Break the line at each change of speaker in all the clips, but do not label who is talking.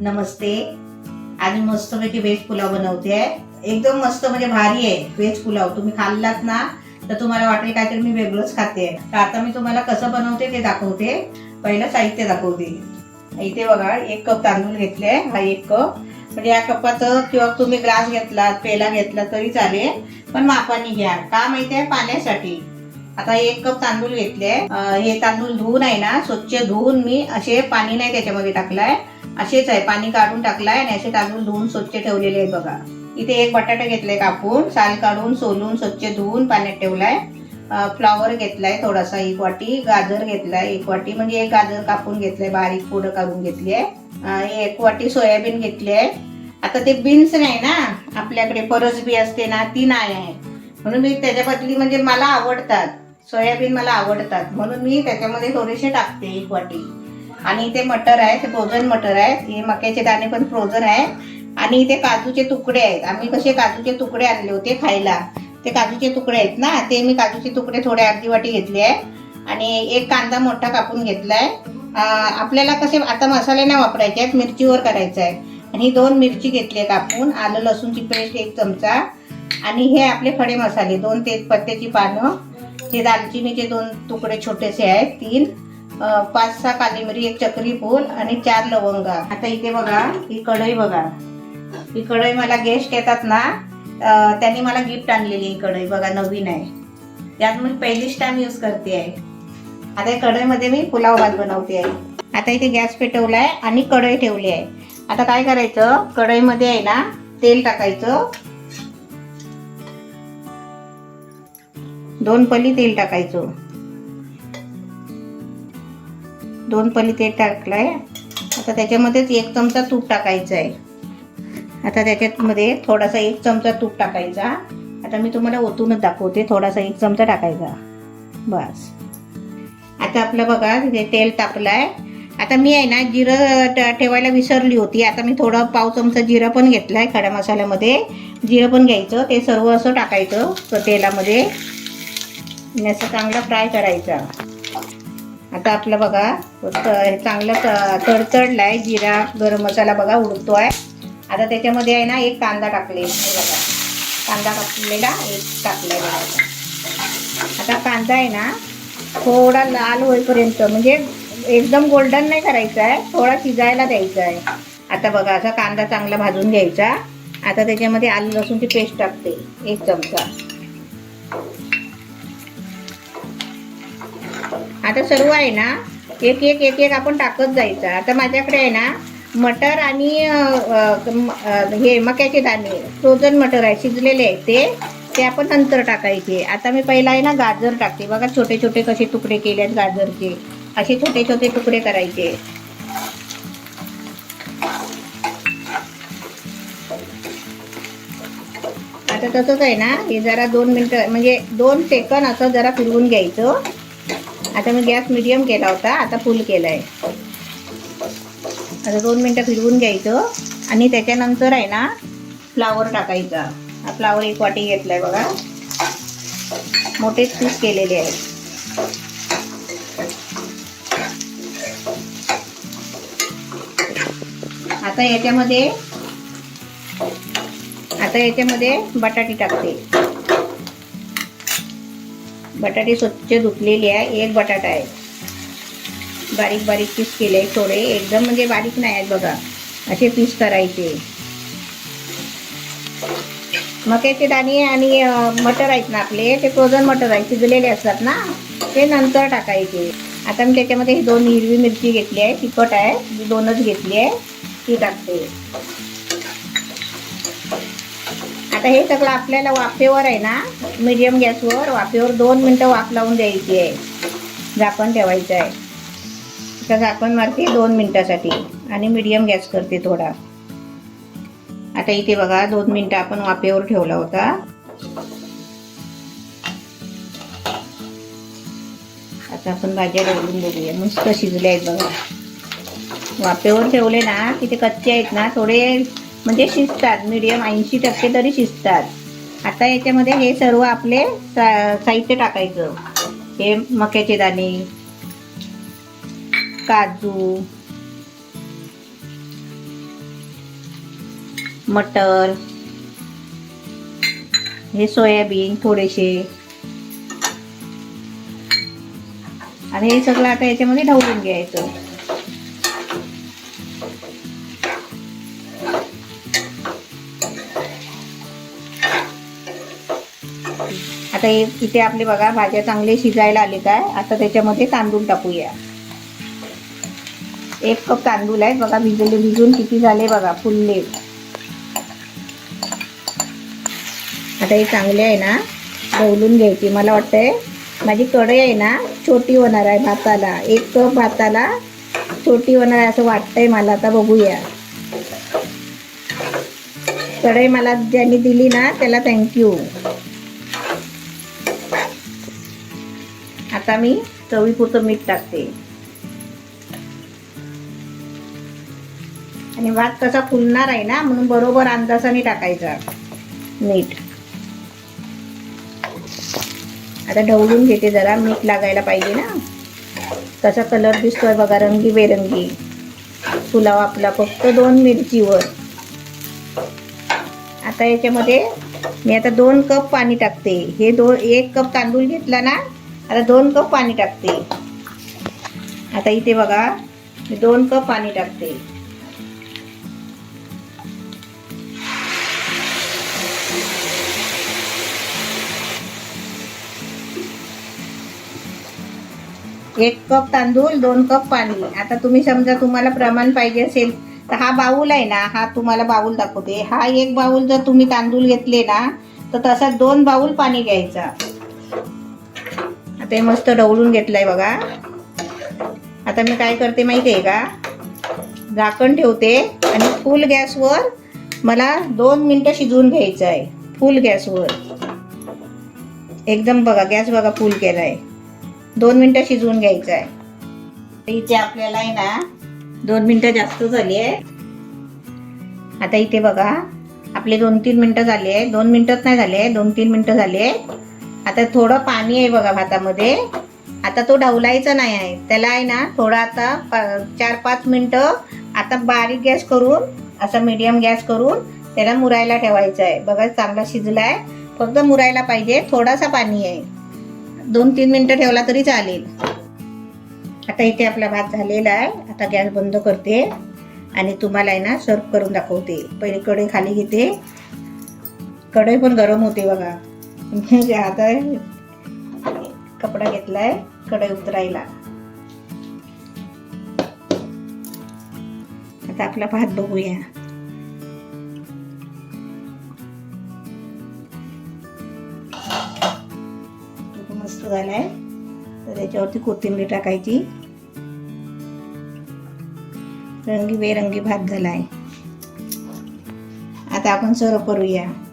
नमस्ते. आज मस्त मस्तपैकी व्हेज पुलाव बनवते आहे एकदम मस्त म्हणजे भारी आहे व्हेज पुलाव. तुम्ही खाल्लात ना तर तुम्हाला वाटेल काहीतरी मी वेगळंच खाते. तर आता मी तुम्हाला कसं बनवते ते दाखवते. पहिलं साहित्य दाखवते. इथे बघा एक कप तांदूळ घेतले हा एक कप. म्हणजे या कपात किंवा तुम्ही ग्लास घेतलात पेला घेतला तरी चालेल. पण मापाने घ्या. का माहितीये पाण्यासाठी. आता एक कप तांदूळ घेतले हे तांदूळ धुवून आहे ना स्वच्छ धुवून मी असे पाणी नाही त्याच्यामध्ये टाकलंय. असेच आहे पाणी काढून टाकलाय आणि असे तांदूळ धुवून स्वच्छ ठेवलेले आहे बघा. इथे एक बटाटा घेतलाय कापून साल काढून सोलून स्वच्छ धुवून पाण्यात ठेवलाय. फ्लॉवर घेतलाय थोडासा एक वाटी गाजर घेतलाय एक वाटी म्हणजे एक गाजर कापून घेतलंय बारीक पुढं काढून घेतली आहे एक वाटी सोयाबीन घेतली आहे आता ते बीन्स नाही ना आपल्याकडे परस बी असते ना ती नाही आहे. म्हणून मी त्याच्या बदली म्हणजे मला आवडतात. सोयाबीन मला आवडतात. म्हणून मी त्याच्यामध्ये थोडेसे टाकते एक वाटी. आणि ते मटर आहे ते फ्रोझन मटर आहेत हे मक्याचे दाणे पण फ्रोझन आहे. आणि ते काजूचे तुकडे आहेत. आम्ही कसे काजूचे तुकडे आणले होते खायला. ते काजूचे तुकडे आहेत ना? ते मी काजूचे तुकडे थोडे अर्धी वाटी घेतले आहे. आणि एक कांदा मोठा कापून घेतला आहे आपल्याला कसे आता मसाले नाही वापरायचे आहेत मिरचीवर करायचं आहे आणि दोन मिरची घेतली आहे कापून आलं लसूणची पेस्ट एक चमचा. आणि हे आपले खडे मसाले. दोन तेजपत्त्याची पानं. हे दालचिनीचे दोन तुकडे छोटेसे आहेत तीन. पाच सहा काली मिरी एक चक्री फूल आणि चार लवंगा. आता इथे बघा ही कढई बघा. ही कढई मला गेस्ट येतात ना त्यांनी मला गिफ्ट आणलेली ही कढई. बघा नवीन आहे. त्यात मी पहिलीच टाइम यूज करते. आहे आता या कढईमध्ये मी पुलाव भात बनवते. आहे आता इथे गॅस पेटवला आहे आणि कढई ठेवली आहे. आता काय करायचं? कढईमध्ये आहे ना तेल टाकायचं. दोन पली तेल टाकायचं. दोन पली तेल आहे आता त्याच्यामध्येच एक चमचा तूप टाकायचं आहे आता त्याच्यामध्ये थोडासा एक चमचा तूप टाकायचा. आता मी तुम्हाला ओतूनच दाखवते थोडासा एक चमचा टाकायचा. बस. आता आपलं बघा तिथे तेल तापलंय. आता मी आहे ना जिरं ठेवायला विसरली होती. आता मी थोडं पाव चमचा जिरं पण घेतलाय खड्या मसाल्यामध्ये. जिरं पण घ्यायचं ते सर्व असं टाकायचं तेलामध्ये. असं चांगलं फ्राय करायचं. आता आपलं बघा त- चांगलं त- तडतडलाय जिरा गरम मसाला बघा उडतो आहे आता त्याच्यामध्ये आहे ना एक कांदा टाकले. हे बघा. कांदा कापलेला एक टाकलाय बघा. आता. कांदा आहे ना थोडा लाल होईपर्यंत म्हणजे एकदम गोल्डन नाही करायचा आहे थोडा शिजायला द्यायचा आहे आता बघा असा कांदा चांगला भाजून घ्यायचा. आता त्याच्यामध्ये आलू लसूणची पेस्ट टाकते एक चमचा. आता सर्व आहे ना एक एक एक एक आपण टाकत जायचं. आता माझ्याकडे आहे ना मटर आणि हे मक्याचे दाणे फ्रोझन मटर आहे शिजलेले आहेत ते ते आपण नंतर टाकायचे. आता मी पहिला आहे ना गाजर टाकते. बघा छोटे छोटे कसे तुकडे केले आहेत गाजरचे. असे छोटे छोटे तुकडे करायचे. आता तसंच आहे ना हे जरा दोन मिनटं म्हणजे दोन सेकंद असं जरा फिरवून घ्यायचं. आता मी गॅस मिडियम केला होता आता फुल केला आहे आता दोन मिनटं फिरवून घ्यायचं. आणि त्याच्यानंतर आहे ना फ्लावर टाकायचा. हा फ्लावर एक वाटी घेतलाय बघा. मोठेच पीस केलेले आहेत. आता याच्यामध्ये आता याच्यामध्ये बटाटी टाकते. बटाटे स्वच्छ धुतलेले आहे. एक बटाटा आहे. बारीक बारीक पीस केले थोडे. एकदम म्हणजे बारीक नाही आहेत बघा. असे पीस करायचे. मक्याचे दाणे आणि मटर आहेत ना आपले. ते फ्रोझन मटर आहेत शिजलेले असतात ना. ते नंतर टाकायचे. आता मी त्याच्यामध्ये ही दोन हिरवी मिरची घेतली आहे. तिखट आहे. मी दोनच घेतली आहे. ती टाकते. आता हे सगळं आपल्याला वाफेवर आहे ना. मीडियम गॅसवर वाफेवर दोन मिनटं वाफ लावून द्यायची आहे. झाकण ठेवायचं आहे. आता झाकण मारते दोन मिनटासाठी आणि मीडियम गॅस करते थोडा. आता इथे बघा दोन मिनटं आपण वाफेवर ठेवला होता. आता आपण भाज्या ढवळून बघूया. मस्त शिजले आहेत बघा. वाफेवर ठेवले ना तिथे कच्चे आहेत ना थोडे म्हणजे शिजतात. मीडियम ऐंशी टक्के तरी शिजतात. आता याच्यामध्ये हे सर्व आपले साहित्य टाकायचं. हे मक्याचे दाणे काजू मटर हे सोयाबीन थोडेसे. आणि हे सगळं आता याच्यामध्ये ढवळून घ्यायचं. आता हे इथे आपले बघा भाज्या चांगले शिजायला आले काय? आता त्याच्यामध्ये तांदूळ टाकूया. एक कप तांदूळ आहेत बघा भिजले भिजून किती झाले बघा फुलले. आता हे चांगले आहे ना ढवलून घ्यायची. मला वाटतंय माझी कढई आहे ना छोटी होणार आहे भाताला. एक कप भाताला छोटी होणार आहे असं वाटतंय मला. आता बघूया. कढई मला ज्यांनी दिली ना त्याला थँक्यू आता मी चवीपुरतं मीठ टाकते. आणि भात कसा फुलणार आहे ना म्हणून बरोबर अंदाजाने टाकायचा मीठ. आता ढवळून घेते जरा मीठ लागायला पाहिजे ना. कसा कलर दिसतोय बघा रंगी बेरंगी पुलाव आपला फक्त दोन मिरचीवर. आता याच्यामध्ये मी आता दोन कप पाणी टाकते. हे दोन एक कप तांदूळ घेतला ना आता दोन कप पाणी टाकते. आता इथे बघा मी दोन कप पाणी टाकते. एक कप तांदूळ दोन कप पाणी. आता तुम्ही समजा तुम्हाला प्रमाण पाहिजे असेल तर हा बाऊल आहे ना हा तुम्हाला बाऊल दाखवते. हा एक बाऊल जर तुम्ही तांदूळ घेतले ना तर तसा दोन बाऊल पाणी घ्यायचा. आता हे मस्त ढवळून घेतलंय बघा. आता मी काय करते माहिती आहे का? झाकण ठेवते आणि फुल गॅसवर मला दोन मिनटं शिजवून घ्यायचं आहे फुल गॅसवर. एकदम बघा गॅस बघा फुल केलाय. दोन मिनटं शिजवून घ्यायचं आहे इथे आपल्याला आहे ना दोन मिनटं जास्त झाली आहे. आता इथे बघा आपले दोन तीन मिनटं झाली आहे. दोन मिनटात नाही झाले दोन तीन मिनटं झाली आहे. आता थोडं पाणी आहे बघा भातामध्ये. आता तो ढवलायचा नाही आहे. त्याला आहे ना थोडा आता पा- चार पाच मिनटं आता बारीक गॅस करून असा मीडियम गॅस करून त्याला मुरायला ठेवायचा आहे. बघा चांगला शिजला आहे फक्त मुरायला पाहिजे. थोडासा पाणी आहे. दोन तीन मिनटं ठेवला तरी चालेल. आता इथे आपला भात झालेला आहे. आता गॅस बंद करते. आणि तुम्हाला आहे ना सर्व करून दाखवते. पहिले कढई खाली घेते. कढई पण गरम होते बघा. म्हणजे आता कपडा घेतलाय कढई उतरायला. आता आपला भात बघूया. मस्त झालाय. तर त्याच्यावरती कोथिंबीर टाकायची. रंगी बेरंगी भात झालाय. आता आपण सर्व करूया.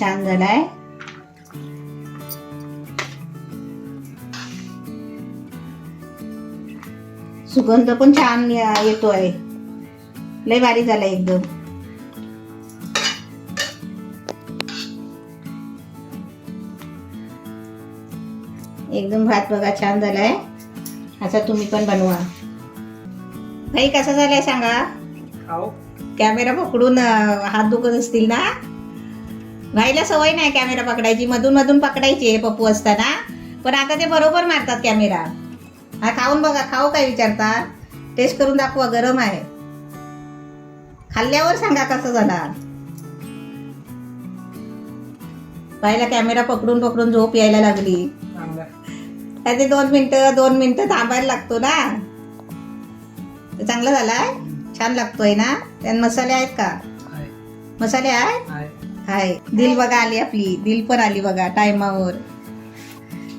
छान झालाय. सुगंध पण छान या- येतो आहे. लय भारी झाला एकदम. एकदम भात बघा छान झालाय. असा तुम्ही पण बनवा. भाई कसा झालाय सांगा? कॅमेरा पकडून हात दुखत असतील ना? भाईला सवय नाही कॅमेरा पकडायची मधून मधून पकडायची पप्पू असताना. पण आता ते बरोबर मारतात कॅमेरा हा खाऊन बघा खाऊ काय विचारता टेस्ट करून दाखवा गरम आहे. खाल्ल्यावर सांगा कसं झाला. भाईला कॅमेरा पकडून पकडून झोप यायला लागली. काय ते दोन मिनिटं दोन मिनिटं थांबायला लागतो ना. चांगला झालाय? छान लागतोय ना? त्यात मसाले आहेत का? मसाले आहेत?
आहे
हाय. दिल बघा आली आपली. दिल पण आली बघा टायमावर.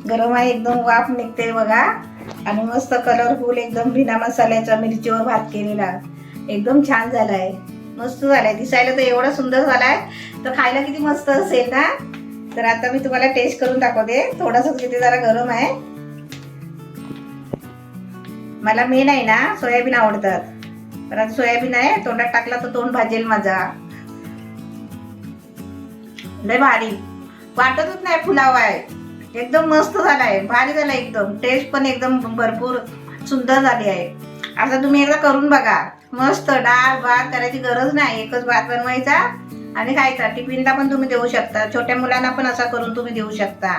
गरम आहे एकदम वाफ निघते बघा. आणि मस्त कलरफुल एकदम बिना मसाल्याचा मिरचीवर भात केलेला. एकदम छान झालाय. मस्त झालाय. दिसायला तर एवढा सुंदर झालाय. तर खायला किती मस्त असेल ना? तर आता मी तुम्हाला टेस्ट करून दाखवते. थोडासा किती जरा गरम आहे. मला मेन आहे ना सोयाबीन आवडतात. तर आता सोयाबीन आहे. तोंडात टाकला तर तोंड भाजेल माझा. लय भारी. वाटतच नाही पुलाव आहे. एकदम मस्त झालाय. भारी झाला एकदम. टेस्ट पण एकदम भरपूर सुंदर झाली आहे. आता तुम्ही एकदा करून बघा. मस्त डाळ भात करायची गरज नाही. एकच भात बनवायचा आणि खायचा. टिफिनला पण तुम्ही देऊ शकता. छोट्या मुलांना पण असा करून तुम्ही देऊ शकता.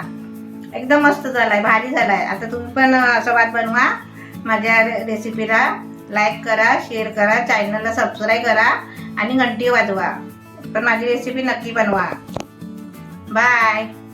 एकदम मस्त झालाय. भारी झालाय. आता तुम्ही पण असं भात बनवा. माझ्या रेसिपीला लाईक करा शेअर करा चॅनलला सबस्क्राईब करा आणि घंटी वाजवा. पण माझी रेसिपी नक्की बनवा. Bye.